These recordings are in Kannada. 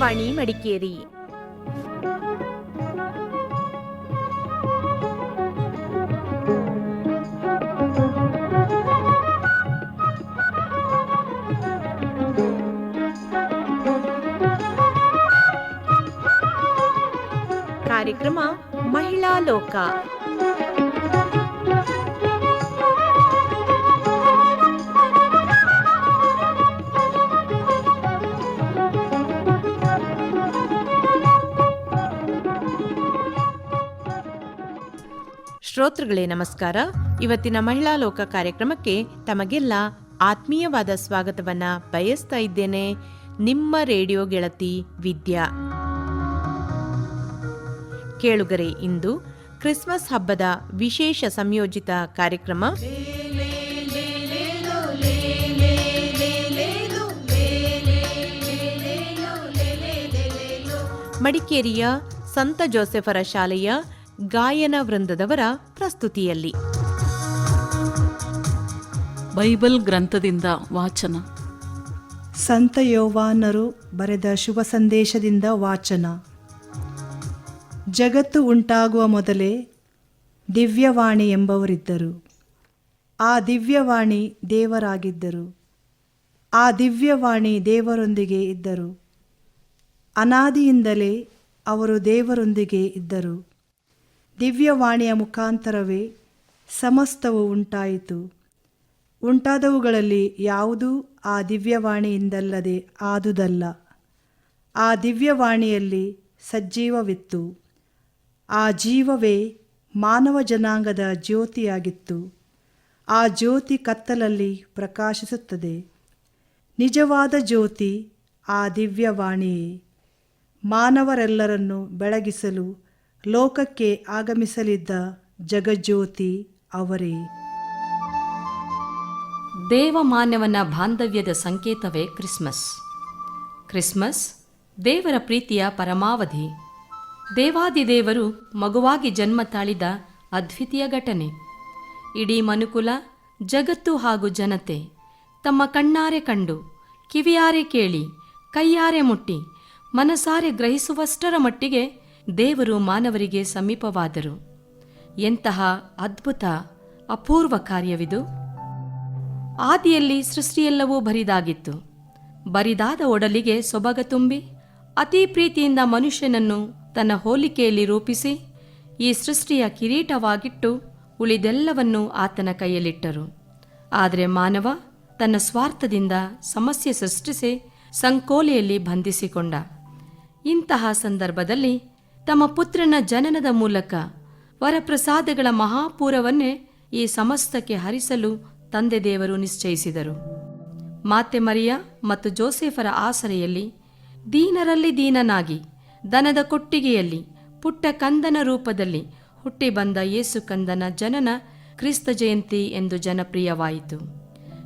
ದಿವ್ಯವಾಣಿ ಮಡಿಕೇರಿ ಕಾರ್ಯಕ್ರಮ ಮಹಿಳಾ ಲೋಕ ಶ್ರೋತೃಗಳೇ ನಮಸ್ಕಾರ. ಇವತ್ತಿನ ಮಹಿಳಾ ಲೋಕ ಕಾರ್ಯಕ್ರಮಕ್ಕೆ ತಮಗೆಲ್ಲ ಆತ್ಮೀಯವಾದ ಸ್ವಾಗತವನ್ನ ಬಯಸ್ತಾ ಇದ್ದೇನೆ. ನಿಮ್ಮ ರೇಡಿಯೋ ಗೆಳತಿ ವಿದ್ಯಾ. ಕೇಳುಗರೆ, ಇಂದು ಕ್ರಿಸ್ಮಸ್ ಹಬ್ಬದ ವಿಶೇಷ ಸಂಯೋಜಿತ ಕಾರ್ಯಕ್ರಮ. ಮಡಿಕೇರಿಯ ಸಂತ ಜೋಸೆಫರ ಶಾಲೆಯ ಗಾಯನ ವೃಂದದವರ ಪ್ರಸ್ತುತಿಯಲ್ಲಿ. ಬೈಬಲ್ ಗ್ರಂಥದಿಂದ ವಾಚನ. ಸಂತ ಯೋವಾನರು ಬರೆದ ಶುಭ ಸಂದೇಶದಿಂದ ವಾಚನ. ಜಗತ್ತು ಉಂಟಾಗುವ ಮೊದಲೇ ದಿವ್ಯವಾಣಿ ಎಂಬವರಿದ್ದರು. ಆ ದಿವ್ಯವಾಣಿ ದೇವರಾಗಿದ್ದರು. ಆ ದಿವ್ಯವಾಣಿ ದೇವರೊಂದಿಗೆ ಇದ್ದರು. ಅನಾದಿಯಿಂದಲೇ ಅವರು ದೇವರೊಂದಿಗೆ ಇದ್ದರು. ದಿವ್ಯವಾಣಿಯ ಮುಖಾಂತರವೇ ಸಮಸ್ತವು ಉಂಟಾಯಿತು. ಉಂಟಾದವುಗಳಲ್ಲಿ ಯಾವುದೂ ಆ ದಿವ್ಯವಾಣಿಯಿಂದಲ್ಲದೆ ಆದುದಲ್ಲ. ಆ ದಿವ್ಯವಾಣಿಯಲ್ಲಿ ಸಜ್ಜೀವವಿತ್ತು ಆ ಜೀವವೇ ಮಾನವ ಜನಾಂಗದ ಜ್ಯೋತಿಯಾಗಿತ್ತು. ಆ ಜ್ಯೋತಿ ಕತ್ತಲಲ್ಲಿ ಪ್ರಕಾಶಿಸುತ್ತದೆ. ನಿಜವಾದ ಜ್ಯೋತಿ ಆ ದಿವ್ಯವಾಣಿಯೇ. ಮಾನವರೆಲ್ಲರನ್ನು ಬೆಳಗಿಸಲು ಲೋಕಕ್ಕೆ ಆಗಮಿಸಲಿದ್ದ ಜಗಜ್ಯೋತಿ ಅವರೇ. ದೇವಮಾನವನ ಬಾಂಧವ್ಯದ ಸಂಕೇತವೇ ಕ್ರಿಸ್ಮಸ್. ಕ್ರಿಸ್ಮಸ್ ದೇವರ ಪ್ರೀತಿಯ ಪರಮಾವಧಿ. ದೇವಾದಿದೇವರು ಮಗುವಾಗಿ ಜನ್ಮ ತಾಳಿದ ಅದ್ವಿತೀಯ ಘಟನೆ. ಇಡೀ ಮನುಕುಲ, ಜಗತ್ತು ಹಾಗೂ ಜನತೆ ತಮ್ಮ ಕಣ್ಣಾರೆ ಕಂಡು, ಕಿವಿಯಾರೆ ಕೇಳಿ, ಕೈಯಾರೆ ಮುಟ್ಟಿ, ಮನಸಾರೆ ಗ್ರಹಿಸುವಷ್ಟರ ಮಟ್ಟಿಗೆ ದೇವರು ಮಾನವರಿಗೆ ಸಮೀಪವಾದರು. ಎಂತಹ ಅದ್ಭುತ, ಅಪೂರ್ವ ಕಾರ್ಯವಿದು. ಆದಿಯಲ್ಲಿ ಸೃಷ್ಟಿಯೆಲ್ಲವೂ ಬರಿದಾಗಿತ್ತು. ಬರಿದಾದ ಒಡಲಿಗೆ ಸೊಬಗ ತುಂಬಿ, ಅತಿ ಪ್ರೀತಿಯಿಂದ ಮನುಷ್ಯನನ್ನು ತನ್ನ ಹೋಲಿಕೆಯಲ್ಲಿ ರೂಪಿಸಿ, ಈ ಸೃಷ್ಟಿಯ ಕಿರೀಟವಾಗಿಟ್ಟು ಉಳಿದೆಲ್ಲವನ್ನೂ ಆತನ ಕೈಯಲ್ಲಿಟ್ಟರು. ಆದರೆ ಮಾನವ ತನ್ನ ಸ್ವಾರ್ಥದಿಂದ ಸಮಸ್ಯೆ ಸೃಷ್ಟಿಸಿ ಸಂಕೋಲೆಯಲ್ಲಿ ಬಂಧಿಸಿಕೊಂಡ. ಇಂತಹ ಸಂದರ್ಭದಲ್ಲಿ ತಮ್ಮ ಪುತ್ರನ ಜನನದ ಮೂಲಕ ವರಪ್ರಸಾದಗಳ ಮಹಾಪೂರವನ್ನೇ ಈ ಸಮಸ್ತಕ್ಕೆ ಹರಿಸಲು ತಂದೆ ದೇವರು ನಿಶ್ಚಯಿಸಿದರು. ಮಾತೆ ಮರಿಯ ಮತ್ತು ಜೋಸೆಫರ ಆಸರೆಯಲ್ಲಿ, ದೀನರಲ್ಲಿ ದೀನನಾಗಿ, ದನದ ಕೊಟ್ಟಿಗೆಯಲ್ಲಿ, ಪುಟ್ಟ ಕಂದನ ರೂಪದಲ್ಲಿ ಹುಟ್ಟಿ ಬಂದ ಯೇಸು ಕಂದನ ಜನನ ಕ್ರಿಸ್ತ ಜಯಂತಿ ಎಂದು ಜನಪ್ರಿಯವಾಯಿತು.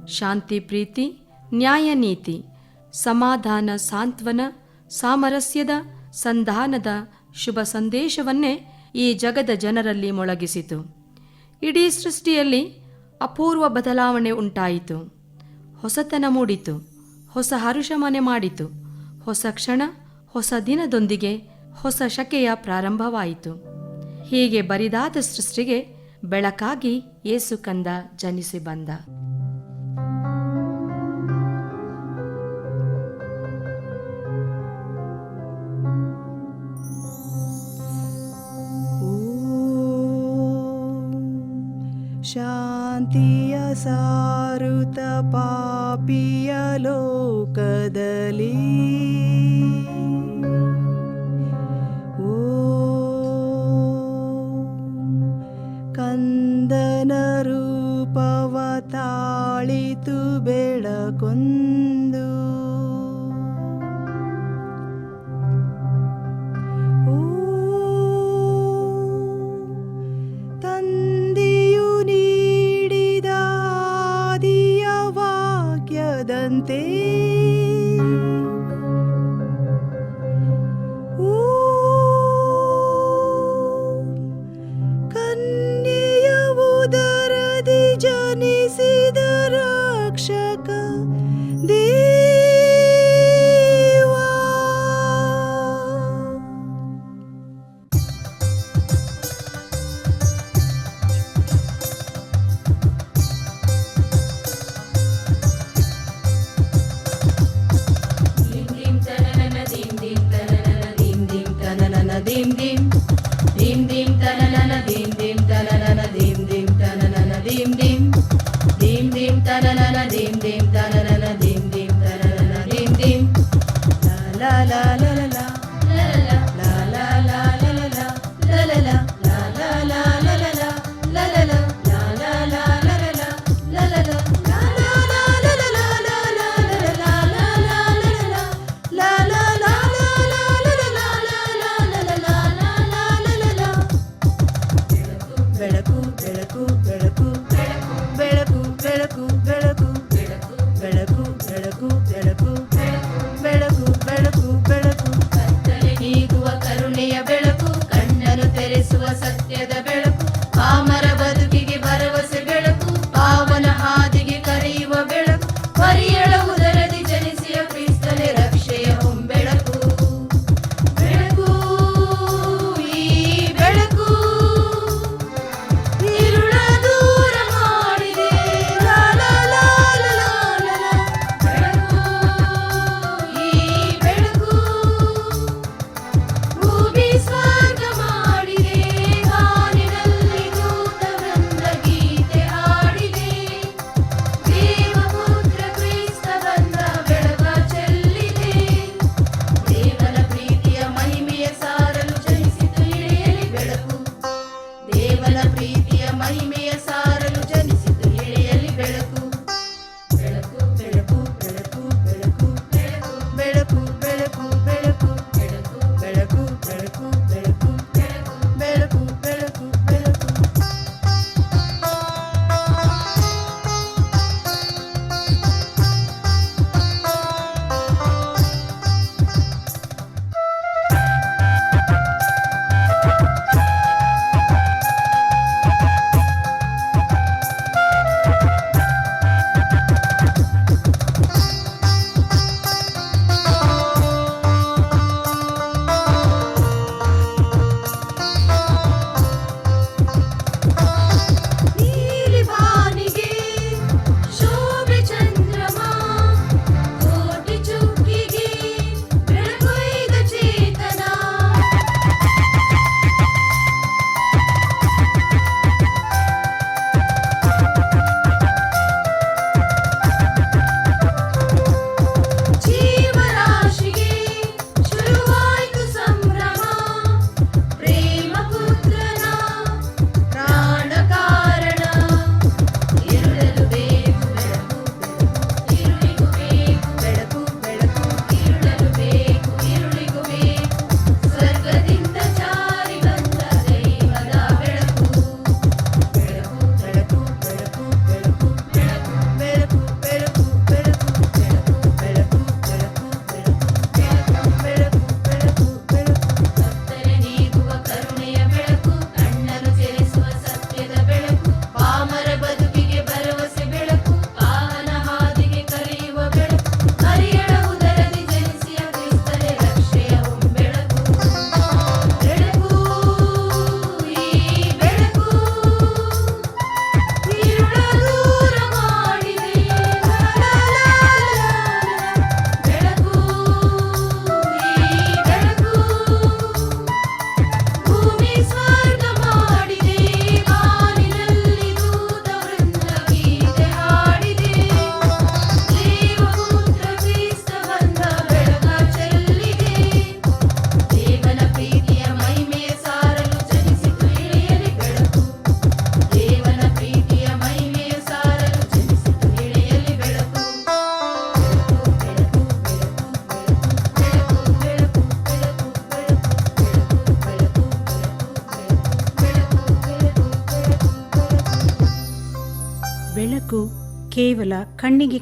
ಶಾಂತಿ, ಪ್ರೀತಿ, ನ್ಯಾಯ ನೀತಿ, ಸಮಾಧಾನ, ಸಾಂತ್ವನ, ಸಾಮರಸ್ಯದ, ಸಂಧಾನದ ಶುಭ ಸಂದೇಶವನ್ನೇ ಈ ಜಗದ ಜನರಲ್ಲಿ ಮೊಳಗಿಸಿತು. ಇಡೀ ಸೃಷ್ಟಿಯಲ್ಲಿ ಅಪೂರ್ವ ಬದಲಾವಣೆ ಉಂಟಾಯಿತು. ಹೊಸತನ ಮೂಡಿತು. ಹೊಸ ಹರುಷಮನೆ ಮಾಡಿತು. ಹೊಸ ಕ್ಷಣ, ಹೊಸ ದಿನದೊಂದಿಗೆ ಹೊಸ ಶಕೆಯ ಪ್ರಾರಂಭವಾಯಿತು. ಹೀಗೆ ಬರಿದಾದ ಸೃಷ್ಟಿಗೆ ಬೆಳಕಾಗಿ ಏಸುಕಂದ ಜನಿಸಿ ಬಂದ. ಸಾರುತ ಪಾಪಿಯ ಲೋಕದಲ್ಲಿ. ಓ ಕಂದನ ರೂಪವ ತಾಳಿತು ಬೆಳಕೊಂದು. dim dim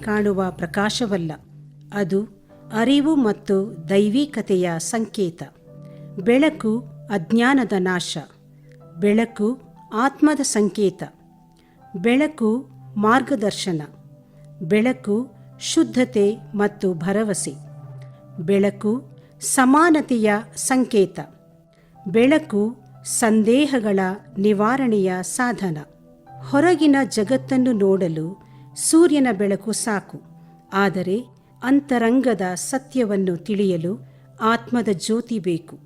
ಕಾಣುವ ಪ್ರಕಾಶವಲ್ಲ. ಅದು ಅರಿವು ಮತ್ತು ದೈವಿಕತೆಯ ಸಂಕೇತ. ಬೆಳಕು ಅಜ್ಞಾನದ ನಾಶ. ಬೆಳಕು ಆತ್ಮದ ಸಂಕೇತ. ಬೆಳಕು ಮಾರ್ಗದರ್ಶನ. ಬೆಳಕು ಶುದ್ಧತೆ ಮತ್ತು ಭರವಸೆ. ಬೆಳಕು ಸಮಾನತೆಯ ಸಂಕೇತ. ಬೆಳಕು ಸಂದೇಹಗಳ ನಿವಾರಣೆಯ ಸಾಧನ. ಹೊರಗಿನ ಜಗತ್ತನ್ನು ನೋಡಲು ಸೂರ್ಯನ ಬೆಳಕು ಸಾಕು. ಆದರೆ ಅಂತರಂಗದ ಸತ್ಯವನ್ನು ತಿಳಿಯಲು ಆತ್ಮದ ಜ್ಯೋತಿ ಬೇಕು.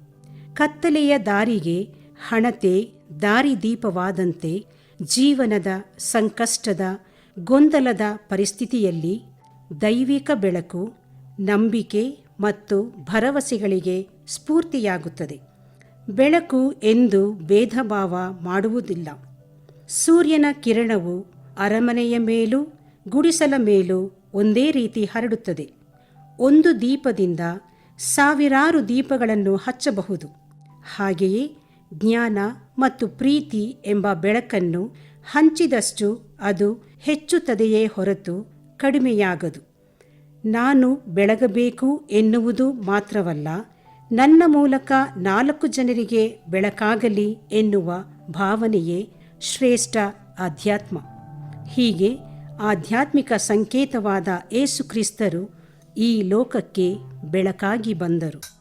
ಕತ್ತಲೆಯ ದಾರಿಗೆ ಹಣತೆ ದಾರಿದೀಪವಾದಂತೆ ಜೀವನದ ಸಂಕಷ್ಟದ, ಗೊಂದಲದ ಪರಿಸ್ಥಿತಿಯಲ್ಲಿ ದೈವಿಕ ಬೆಳಕು, ನಂಬಿಕೆ ಮತ್ತು ಭರವಸೆಗಳಿಗೆ ಸ್ಫೂರ್ತಿಯಾಗುತ್ತದೆ. ಬೆಳಕು ಎಂದು ಭೇದಭಾವ ಮಾಡುವುದಿಲ್ಲ. ಸೂರ್ಯನ ಕಿರಣವು ಅರಮನೆಯ ಮೇಲೂ ಗುಡಿಸಲ ಮೇಲೂ ಒಂದೇ ರೀತಿ ಹರಡುತ್ತದೆ. ಒಂದು ದೀಪದಿಂದ ಸಾವಿರಾರು ದೀಪಗಳನ್ನು ಹಚ್ಚಬಹುದು. ಹಾಗೆಯೇ ಜ್ಞಾನ ಮತ್ತು ಪ್ರೀತಿ ಎಂಬ ಬೆಳಕನ್ನು ಹಂಚಿದಷ್ಟು ಅದು ಹೆಚ್ಚುತ್ತದೆಯೇ ಹೊರತು ಕಡಿಮೆಯಾಗದು. ನಾನು ಬೆಳಗಬೇಕು ಎನ್ನುವುದು ಮಾತ್ರವಲ್ಲ, ನನ್ನ ಮೂಲಕ ನಾಲ್ಕು ಜನರಿಗೆ ಬೆಳಕಾಗಲಿ ಎನ್ನುವ ಭಾವನೆಯೇ ಶ್ರೇಷ್ಠ ಆಧ್ಯಾತ್ಮ ಹೀಗೆ ಆಧ್ಯಾತ್ಮಿಕ ಸಂಕೇತವಾದ ಏಸುಕ್ರಿಸ್ತರು ಈ ಲೋಕಕ್ಕೆ ಬೆಳಕಾಗಿ ಬಂದರು.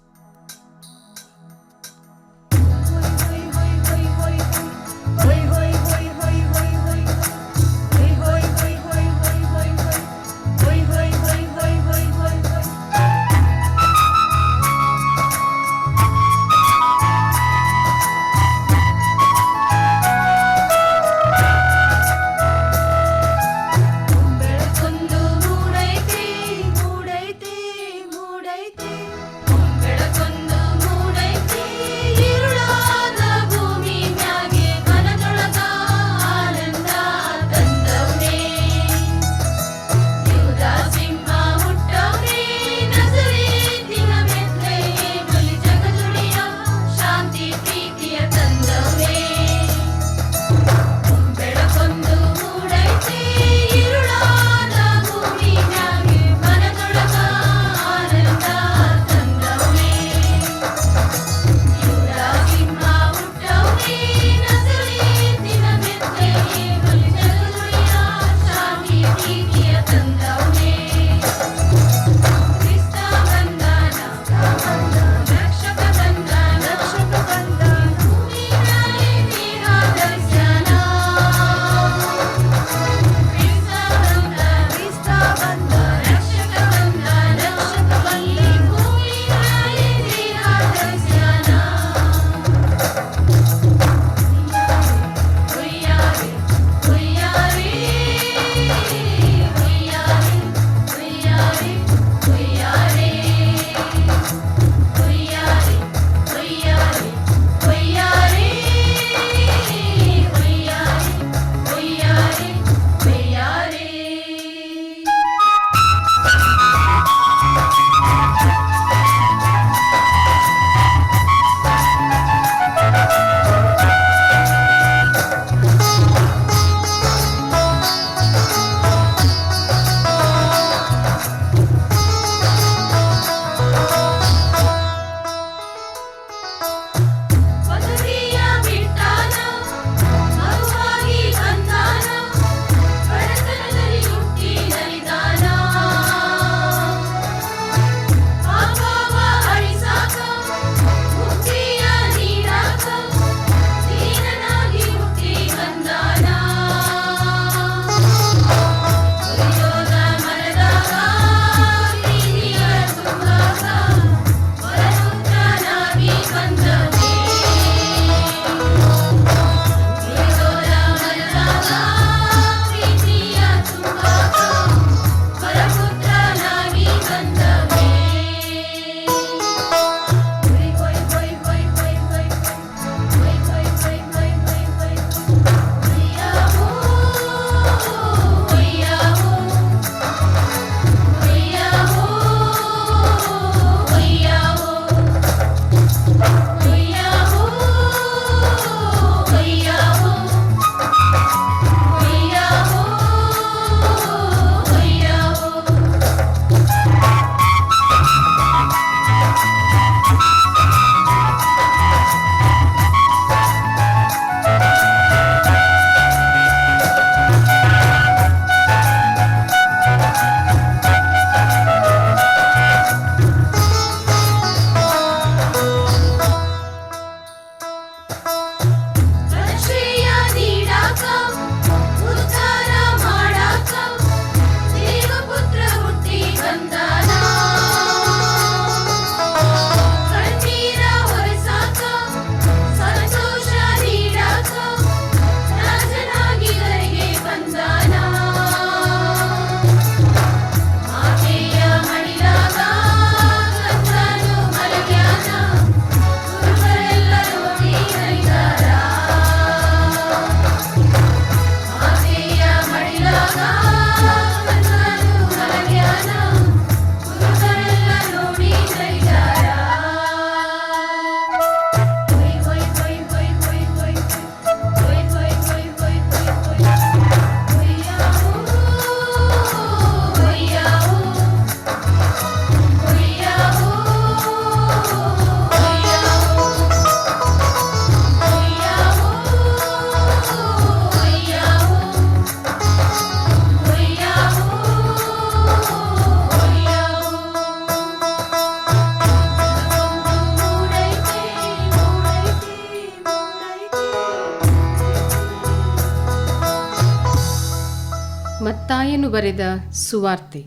ಬರೆದ ಸುವಾರ್ತೆ.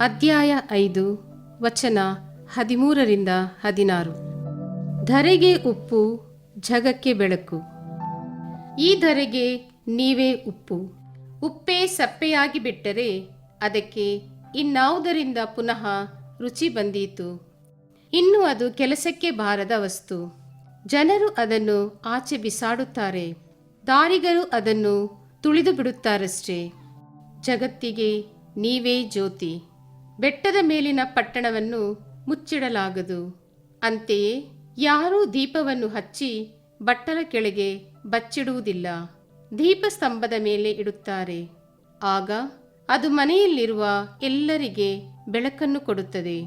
ಅಧ್ಯಾಯ ಐದು, ವಚನ ಹದಿಮೂರರಿಂದ ಹದಿನಾರು. ಧರೆಗೆ ಉಪ್ಪು, ಜಗಕ್ಕೆ ಬೆಳಕು. ಈ ಧರೆಗೆ ನೀವೇ ಉಪ್ಪು. ಉಪ್ಪೇ ಸಪ್ಪೆಯಾಗಿ ಬಿಟ್ಟರೆ ಅದಕ್ಕೆ ಇನ್ನಾವುದರಿಂದ ಪುನಃ ರುಚಿ ಬಂದೀತು. ಇನ್ನು ಅದು ಕೆಲಸಕ್ಕೆ ಬಾರದ ವಸ್ತು. ಜನರು ಅದನ್ನು ಆಚೆ ಬಿಸಾಡುತ್ತಾರೆ. ದಾರಿಗರು ಅದನ್ನು ತುಳಿದು ಬಿಡುತ್ತಾರಷ್ಟೇ. ಜಗತ್ತಿಗೆ ನೀವೇ ಜ್ಯೋತಿ. ಬೆಟ್ಟದ ಮೇಲಿನ ಪಟ್ಟಣವನ್ನು ಮುಚ್ಚಿಡಲಾಗದು. ಅಂತೆಯೇ ಯಾರೂ ದೀಪವನ್ನು ಹಚ್ಚಿ ಬಟ್ಟಲ ಕೆಳಗೆ ಬಚ್ಚಿಡುವುದಿಲ್ಲ. ದೀಪಸ್ತಂಭದ ಮೇಲೆ ಇಡುತ್ತಾರೆ. ಆಗ ಅದು ಮನೆಯಲ್ಲಿರುವ ಎಲ್ಲರಿಗೆ ಬೆಳಕನ್ನು ಕೊಡುತ್ತದೆ.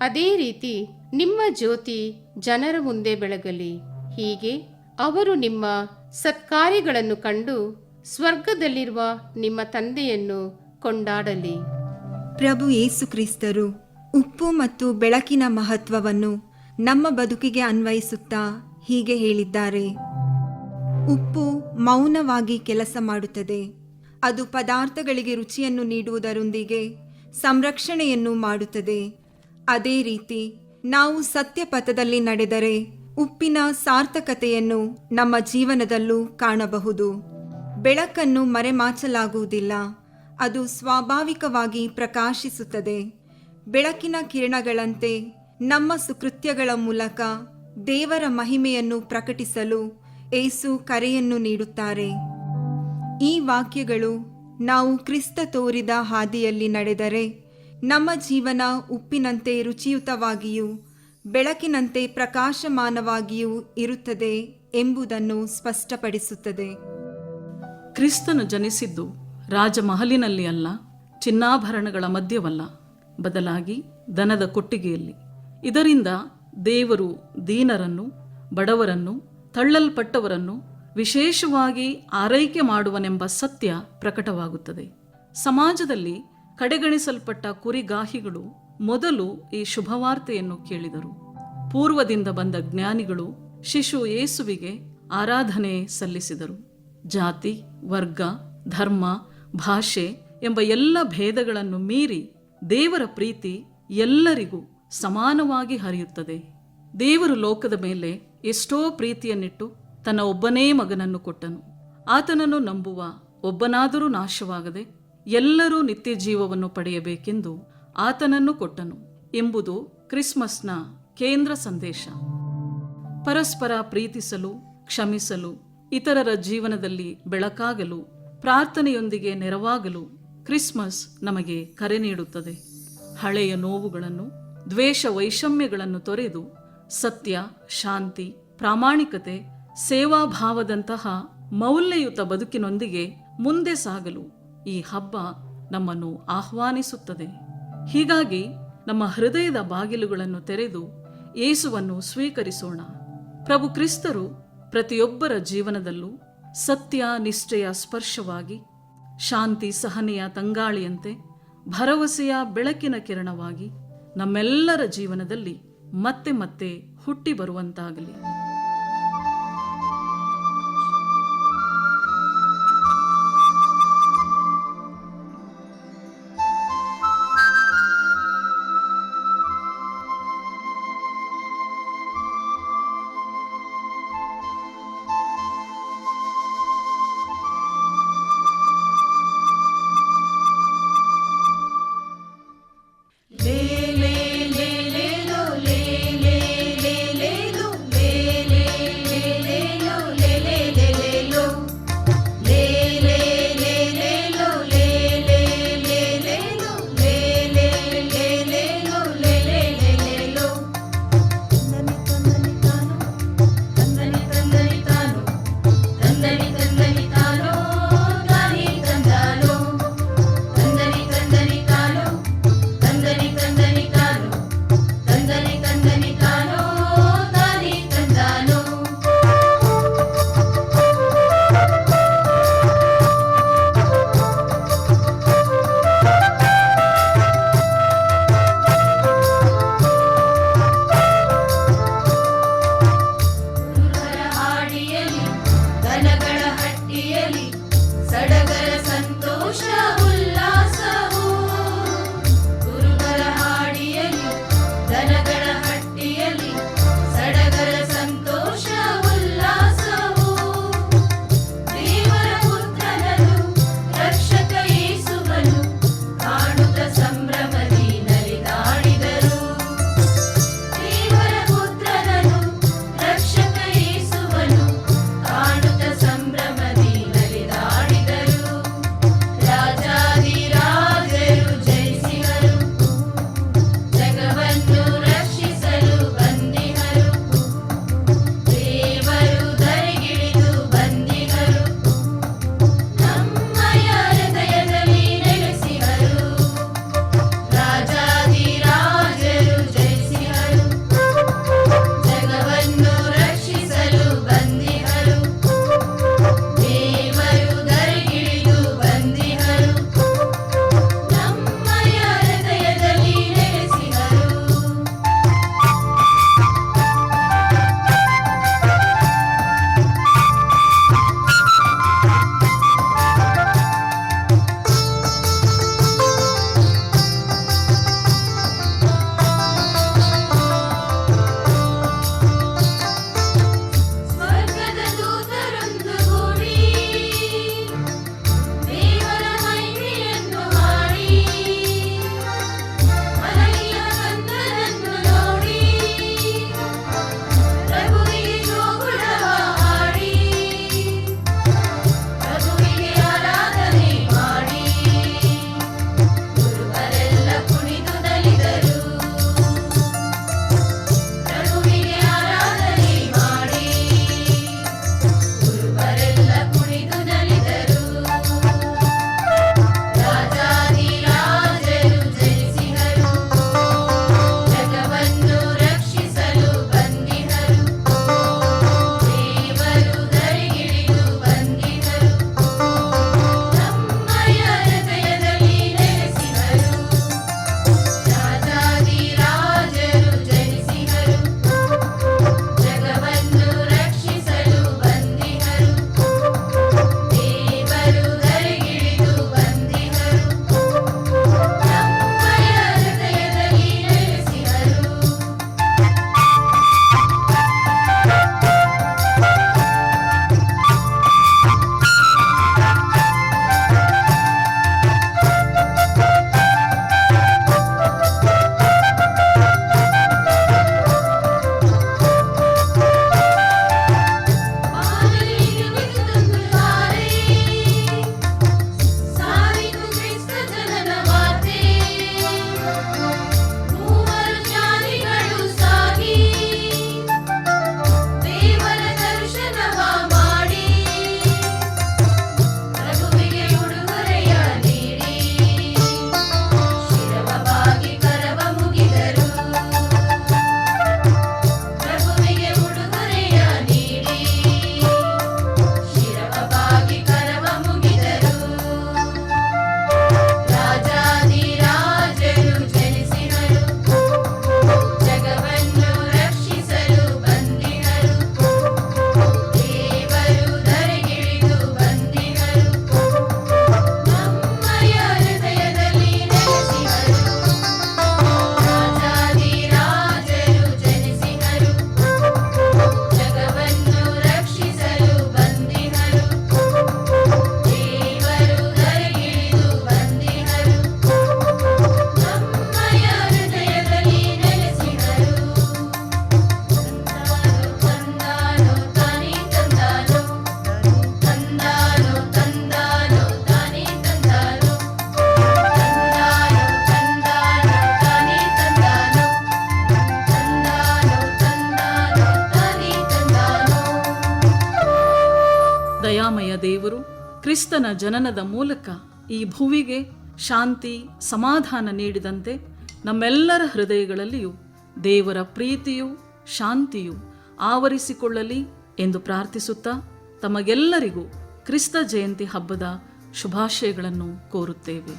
ಅದೇ ರೀತಿ ನಿಮ್ಮ ಜ್ಯೋತಿ ಜನರ ಮುಂದೆ ಬೆಳಗಲಿ. ಹೀಗೆ ಅವರು ನಿಮ್ಮ ಸತ್ಕಾರ್ಯಗಳನ್ನು ಕಂಡು ಸ್ವರ್ಗದಲ್ಲಿರುವ ನಿಮ್ಮ ತಂದೆಯನ್ನು ಕೊಂಡಾಡಲಿ. ಪ್ರಭು ಯೇಸು ಕ್ರಿಸ್ತರು, ಉಪ್ಪು ಮತ್ತು ಬೆಳಕಿನ ಮಹತ್ವವನ್ನು ನಮ್ಮ ಬದುಕಿಗೆ ಅನ್ವಯಿಸುತ್ತಾ ಹೀಗೆ ಹೇಳಿದ್ದಾರೆ. ಉಪ್ಪು ಮೌನವಾಗಿ ಕೆಲಸ ಮಾಡುತ್ತದೆ. ಅದು ಪದಾರ್ಥಗಳಿಗೆ ರುಚಿಯನ್ನು ನೀಡುವುದರೊಂದಿಗೆ ಸಂರಕ್ಷಣೆಯನ್ನು ಮಾಡುತ್ತದೆ. ಅದೇ ರೀತಿ ನಾವು ಸತ್ಯ ಪಥದಲ್ಲಿ ನಡೆದರೆ ಉಪ್ಪಿನ ಸಾರ್ಥಕತೆಯನ್ನು ನಮ್ಮ ಜೀವನದಲ್ಲೂ ಕಾಣಬಹುದು. ಬೆಳಕನ್ನು ಮರೆಮಾಚಲಾಗುವುದಿಲ್ಲ. ಅದು ಸ್ವಾಭಾವಿಕವಾಗಿ ಪ್ರಕಾಶಿಸುತ್ತದೆ. ಬೆಳಕಿನ ಕಿರಣಗಳಂತೆ ನಮ್ಮ ಸುಕೃತ್ಯಗಳ ಮೂಲಕ ದೇವರ ಮಹಿಮೆಯನ್ನು ಪ್ರಕಟಿಸಲು ಏಸು ಕರೆಯನ್ನು ನೀಡುತ್ತಾರೆ. ಈ ವಾಕ್ಯಗಳು ನಾವು ಕ್ರಿಸ್ತ ತೋರಿದ ಹಾದಿಯಲ್ಲಿ ನಡೆದರೆ ನಮ್ಮ ಜೀವನ ಉಪ್ಪಿನಂತೆ ರುಚಿಯುತವಾಗಿಯೂ ಬೆಳಕಿನಂತೆ ಪ್ರಕಾಶಮಾನವಾಗಿಯೂ ಇರುತ್ತದೆ ಎಂಬುದನ್ನು ಸ್ಪಷ್ಟಪಡಿಸುತ್ತದೆ. ಕ್ರಿಸ್ತನು ಜನಿಸಿದ್ದು ರಾಜಮಹಲಿನಲ್ಲಿ ಅಲ್ಲ, ಚಿನ್ನಾಭರಣಗಳ ಮಧ್ಯವಲ್ಲ, ಬದಲಾಗಿ ದನದ ಕೊಟ್ಟಿಗೆಯಲ್ಲಿ. ಇದರಿಂದ ದೇವರು ದೀನರನ್ನು, ಬಡವರನ್ನು, ತಳ್ಳಲ್ಪಟ್ಟವರನ್ನು ವಿಶೇಷವಾಗಿ ಆರೈಕೆ ಮಾಡುವನೆಂಬ ಸತ್ಯ ಪ್ರಕಟವಾಗುತ್ತದೆ. ಸಮಾಜದಲ್ಲಿ ಕಡೆಗಣಿಸಲ್ಪಟ್ಟ ಕುರಿಗಾಹಿಗಳು ಮೊದಲು ಈ ಶುಭವಾರ್ತೆಯನ್ನು ಕೇಳಿದರು. ಪೂರ್ವದಿಂದ ಬಂದ ಜ್ಞಾನಿಗಳು ಶಿಶು ಯೇಸುವಿಗೆ ಆರಾಧನೆ ಸಲ್ಲಿಸಿದರು. ಜಾತಿ, ವರ್ಗ, ಧರ್ಮ, ಭಾಷೆ ಎಂಬ ಎಲ್ಲ ಭೇದಗಳನ್ನು ಮೀರಿ ದೇವರ ಪ್ರೀತಿ ಎಲ್ಲರಿಗೂ ಸಮಾನವಾಗಿ ಹರಿಯುತ್ತದೆ. ದೇವರು ಲೋಕದ ಮೇಲೆ ಎಷ್ಟೋ ಪ್ರೀತಿಯನ್ನಿಟ್ಟು ತನ್ನ ಒಬ್ಬನೇ ಮಗನನ್ನು ಕೊಟ್ಟನು. ಆತನನ್ನು ನಂಬುವ ಒಬ್ಬನಾದರೂ ನಾಶವಾಗದೆ ಎಲ್ಲರೂ ನಿತ್ಯ ಜೀವವನ್ನು ಪಡೆಯಬೇಕೆಂದು ಆತನನ್ನು ಕೊಟ್ಟನು ಎಂಬುದು ಕ್ರಿಸ್ಮಸ್ನ ಕೇಂದ್ರ ಸಂದೇಶ. ಪರಸ್ಪರ ಪ್ರೀತಿಸಲು, ಕ್ಷಮಿಸಲು ಇತರರ ಜೀವನದಲ್ಲಿ ಬೆಳಕಾಗಲು, ಪ್ರಾರ್ಥನೆಯೊಂದಿಗೆ ನೆರವಾಗಲು ಕ್ರಿಸ್ಮಸ್ ನಮಗೆ ಕರೆ ನೀಡುತ್ತದೆ. ಹಳೆಯ ನೋವುಗಳನ್ನು, ದ್ವೇಷ ವೈಷಮ್ಯಗಳನ್ನು ತೊರೆದು ಸತ್ಯ, ಶಾಂತಿ, ಪ್ರಾಮಾಣಿಕತೆ, ಸೇವಾಭಾವದಂತಹ ಮೌಲ್ಯಯುತ ಬದುಕಿನೊಂದಿಗೆ ಮುಂದೆ ಸಾಗಲು ಈ ಹಬ್ಬ ನಮ್ಮನ್ನು ಆಹ್ವಾನಿಸುತ್ತದೆ. ಹೀಗಾಗಿ ನಮ್ಮ ಹೃದಯದ ಬಾಗಿಲುಗಳನ್ನು ತೆರೆದು ಯೇಸುವನ್ನು ಸ್ವೀಕರಿಸೋಣ. ಪ್ರಭು ಕ್ರಿಸ್ತರು ಪ್ರತಿಯೊಬ್ಬರ ಜೀವನದಲ್ಲೂ ಸತ್ಯ, ನಿಷ್ಠೆಯ ಸ್ಪರ್ಶವಾಗಿ, ಶಾಂತಿ, ಸಹನೆಯ ತಂಗಾಳಿಯಂತೆ, ಭರವಸೆಯ ಬೆಳಕಿನ ಕಿರಣವಾಗಿ ನಮ್ಮೆಲ್ಲರ ಜೀವನದಲ್ಲಿ ಮತ್ತೆ ಮತ್ತೆ ಹುಟ್ಟಿ ಬರುವಂತಾಗಲಿ. never ಕ್ರಿಸ್ತನ ಜನನದ ಮೂಲಕ ಈ ಭುವಿಗೆ ಶಾಂತಿ, ಸಮಾಧಾನ ನೀಡಿದಂತೆ ನಮ್ಮೆಲ್ಲರ ಹೃದಯಗಳಲ್ಲಿಯೂ ದೇವರ ಪ್ರೀತಿಯು ಶಾಂತಿಯು ಆವರಿಸಿಕೊಳ್ಳಲಿ ಎಂದು ಪ್ರಾರ್ಥಿಸುತ್ತಾ ತಮಗೆಲ್ಲರಿಗೂ ಕ್ರಿಸ್ತ ಜಯಂತಿ ಹಬ್ಬದ ಶುಭಾಶಯಗಳನ್ನು ಕೋರುತ್ತೇವೆ.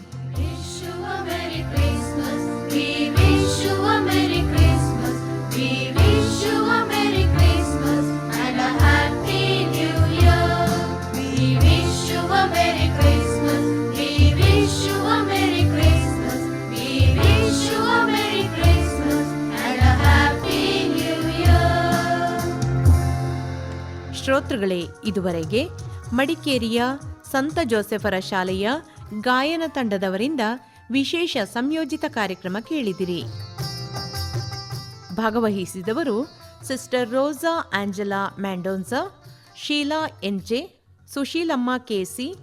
ಶ್ರೋತೃಗಳೇ, ಇದುವರೆಗೆ ಮಡಿಕೇರಿಯ ಸಂತ ಜೋಸೆಫರ ಶಾಲೆಯ ಗಾಯನ ತಂಡದವರಿಂದ ವಿಶೇಷ ಸಂಯೋಜಿತ ಕಾರ್ಯಕ್ರಮ ಕೇಳಿದಿರಿ. ಭಾಗವಹಿಸಿದವರು sister Rosa Angela Mendonsa, Sheela N J Sushilamma K C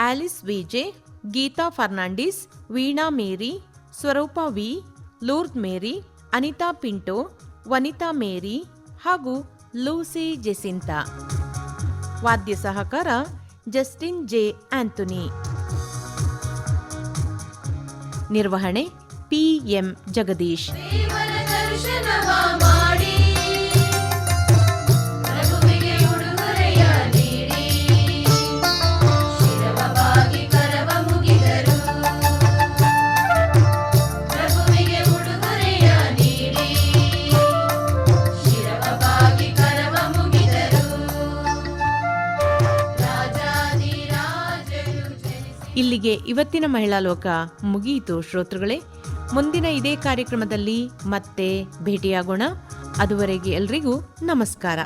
Alice V J Geetha Fernandes, Veena Mary, Swarupa V, Lourdes Mary, Anitha Pinto, Vanitha Mary ಹಾಗೂ ಲೂಸಿ ಜೆಸಿಂತಾ. ವಾದ್ಯ ಸಹಕಾರ ಜಸ್ಟಿನ್ ಜೆ ಆಂಥೋನಿ. ನಿರ್ವಹಣೆ ಪಿ ಎಂ ಜಗದೀಶ್. ಇಲ್ಲಿಗೆ ಇವತ್ತಿನ ಮಹಿಳಾ ಲೋಕ ಮುಗಿಯಿತು ಶ್ರೋತೃಗಳೇ. ಮುಂದಿನ ಇದೇ ಕಾರ್ಯಕ್ರಮದಲ್ಲಿ ಮತ್ತೆ ಭೇಟಿಯಾಗೋಣ. ಅದುವರೆಗೆ ಎಲ್ರಿಗೂ ನಮಸ್ಕಾರ.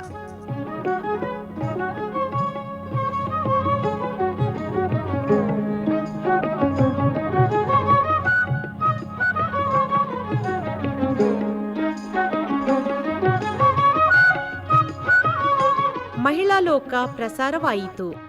ಮಹಿಳಾ ಲೋಕ ಪ್ರಸಾರವಾಯಿತು.